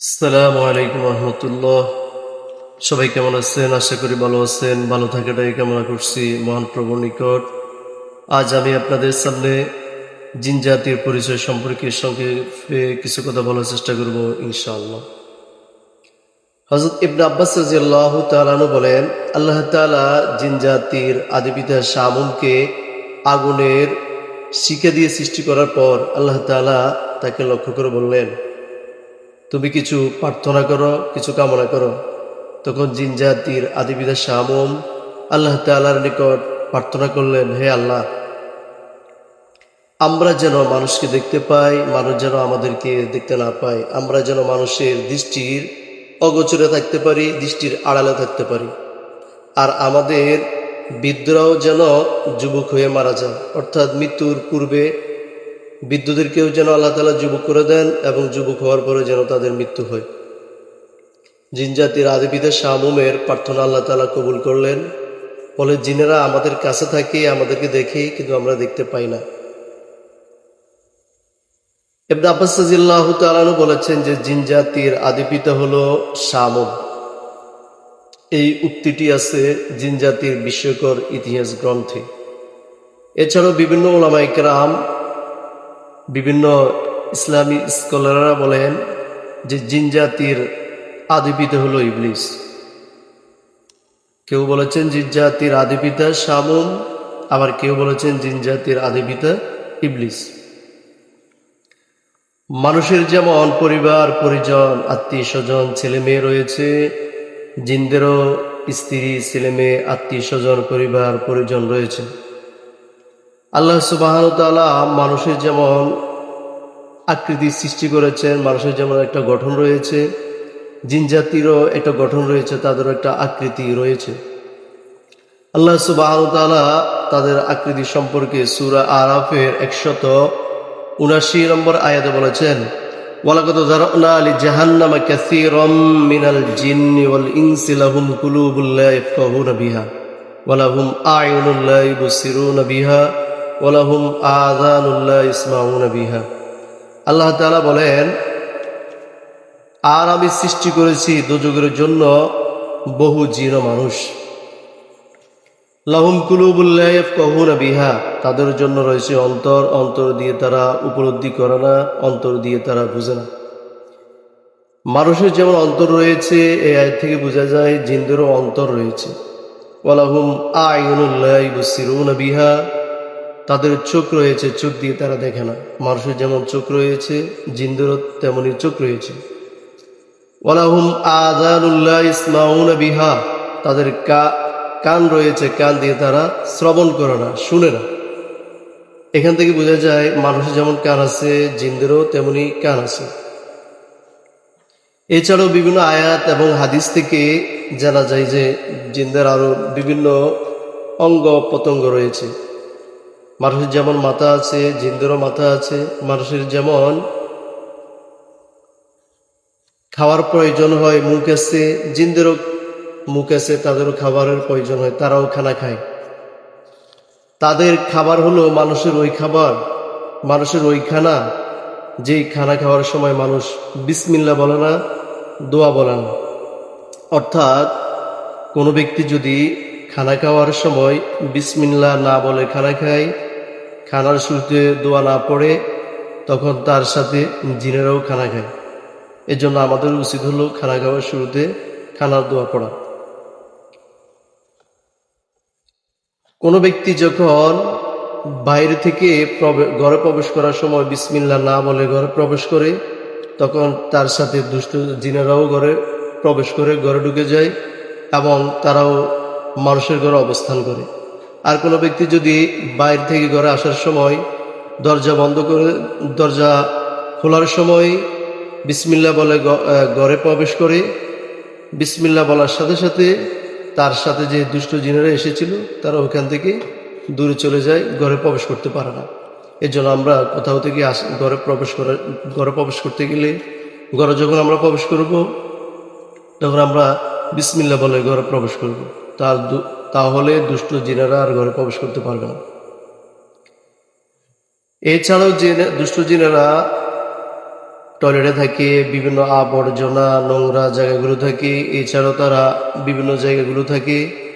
আসসালামু আলাইকুম রহমতুল্লাহ। সবাই কেমন আছেন? আশা করি ভালো আছেন। ভালো থাকাটাই কামনা করছি মহান প্রভুর নিকট। আজ আমি আপনাদের সামনে জিন জাতির পরিচয় সম্পর্কে সঙ্গে কিছু কথা বলার চেষ্টা করব, ইনশাআল্লাহ। হজরত ইবনে আব্বাস রাজিয়াল্লাহ তালানু বলেন, আল্লাহ তালা জিন জাতির আদিপিতা শামুনকে আগুনের শিখে দিয়ে সৃষ্টি করার পর আল্লাহ তালা তাকে লক্ষ্য করে বললেন তুমি কিছু প্রার্থনা করো, কিছু কামনা করো। তখন জিন জাতির আদিবিদা শামুম আল্লাহ তালার নিকট প্রার্থনা করলেন, হে আল্লাহ, আমরা যেন মানুষকে দেখতে পাই, মানুষ যেন আমাদেরকে দেখতে না পায়। আমরা যেন মানুষের দৃষ্টির অগোচরে থাকতে পারি, দৃষ্টির আড়ালে থাকতে পারি। আর আমাদের বৃদ্ধরাও যেন যুবক হয়ে মারা যায়। অর্থাৎ মৃত্যুর পূর্বে বিদ্যুতেরকেও যেন আল্লাহ তালা যুবক করে দেন এবং যুবক হওয়ার পরে যেন তাদের মৃত্যু হয়। জিনজাতির আদিবিদের শাহমুমের প্রার্থনা আল্লাহ তালা কবুল করলেন। ফলে জিনেরা আমাদের কাছে থাকে, আমাদেরকে দেখে, কিন্তু আমরা দেখতে পাই না। এবনে আব্বাস সাজিল্লাহ তালানু বলেছেন যে, জিন জাতির আদিপিতা হলো শামুম এই উক্তিটি আছে জিন জাতির বিস্ময়কর ইতিহাস গ্রন্থে। এছাড়াও বিভিন্ন ওলামাইকরাম বিভিন্ন ইসলামী স্কলাররা বলেন যে জিন জাতির আদিপিতা হলো ইবলিস। কেউ বলেছেন জিন জাতির আদিপিতা শামুম, আবার কেউ বলেছেন জিন জাতির আদিপিতা ইবলিস। মানুষের যেমন পরিবার, পরিজন আত্মীয় স্বজন ছেলে মেয়ে রয়েছে, জিনদেরও স্ত্রী ছেলে মেয়ে আত্মীয় স্বজন পরিবার, পরিজন রয়েছে। আল্লাহ সুবাহন তালা মানুষের যেমন আকৃতি সৃষ্টি করেছেন, মানুষের যেমন একটা গঠন রয়েছে, জিন জাতিরও একটা গঠন রয়েছে, তাদেরও একটা আকৃতি রয়েছে। আল্লাহ সুবাহন তালা তাদের আকৃতি সম্পর্কে সুরা আরাফের একশত উনাশি নম্বর আয়াতে বলেছেন ওয়ালাকত আলি জাহান্নামা মিনাল ওয়ালাহুম আযানুল লা ইসমাউনা বিহা। আল্লাহ তাআলা বলেন, আর আমি সৃষ্টি করেছি দুযোগের জন্য বহু ও মানুষ। লাহুম কুলুবুল্লাহ কহুনা বিহা। তাদের জন্য রয়েছে অন্তর অন্তর দিয়ে তারা উপলব্ধি করে না, অন্তর দিয়ে তারা বুঝে না। মানুষের যেমন অন্তর রয়েছে এই আয় থেকে বোঝা যায় জিন্দেরও অন্তর রয়েছে। ওয়ালাহুম আয়ুনুল্লাহ বিহা। তাদের চোখ রয়েছে, চোখ দিয়ে তারা দেখে না। মানুষের যেমন চোখ রয়েছে, জিন্দেরও তেমনই চোখ রয়েছে। ওয়ালাহুম আজানুল্লাহ ইসমাউনা বিহা। তাদের কান রয়েছে, কান দিয়ে তারা শ্রবণ করে না, শুনে না। এখান থেকে বোঝা যায়, মানুষের যেমন কান আছে, জিন্দেরও তেমনি কান আছে। এছাড়াও বিভিন্ন আয়াত এবং হাদিস থেকে জানা যায় যে, জিন্দের আরও বিভিন্ন অঙ্গ পতঙ্গ রয়েছে। মানুষের যেমন মাথা আছে, জিন্দেরও মাথা আছে, মানুষের যেমন খাওয়ার প্রয়োজন হয়, মুখ আছে, জিন্দেরও মুখ আছে, তাদেরও খাবারের প্রয়োজন হয়, তারাও খানা খায়। তাদের খাবার হলো মানুষের ওই খাবার, মানুষের ওই খানা, যেই খানা খাওয়ার সময় মানুষ বিসমিল্লা বলে না, দোয়া বলে না। অর্থাৎ কোনো ব্যক্তি যদি খানা খাওয়ার সময় বিসমিল্লা না বলে খানা খায় খানার শুরুতে দোয়া না পড়ে তখন তার সাথে জিনেরাও খানা খায়। এজন্য আমাদের উচিত হলো খানা খাওয়ার শুরুতে খানার দোয়া পড়া। কোনো ব্যক্তি যখন বাইরে থেকে ঘরে প্রবেশ করার সময় বিসমিল্লা না বলে ঘরে প্রবেশ করে, তখন তার সাথে দুষ্ট জিনেরাও ঘরে প্রবেশ করে, ঘরে ঢুকে যায় এবং তারাও মানুষের ঘরে অবস্থান করে। আর কোনো ব্যক্তি যদি বাইরে থেকে ঘরে আসার সময় দরজা বন্ধ করে, দরজা খোলার সময় বিসমিল্লা বলে ঘরে প্রবেশ করে বিসমিল্লা বলার সাথে সাথে তার সাথে যে দুষ্ট জিনেরা এসেছিল, তারা ওখান থেকে দূরে চলে যায়, ঘরে প্রবেশ করতে পারে না। এর জন্য আমরা কোথাও থেকে আস, ঘরে প্রবেশ করা, ঘরে প্রবেশ করতে গেলে, ঘরে যখন আমরা প্রবেশ করব, তখন আমরা বিসমিল্লা বলে ঘরে প্রবেশ করব। তার তাহলে দুষ্ট জিনারা আর ঘরে প্রবেশ করতে পারবে না। এছাড়াও যে দুষ্ট জিনারা টয়লেটে থাকে, বিভিন্ন আবর্জনা, নোংরা জায়গাগুলো থাকে, এছাড়াও তারা বিভিন্ন জায়গাগুলো থাকে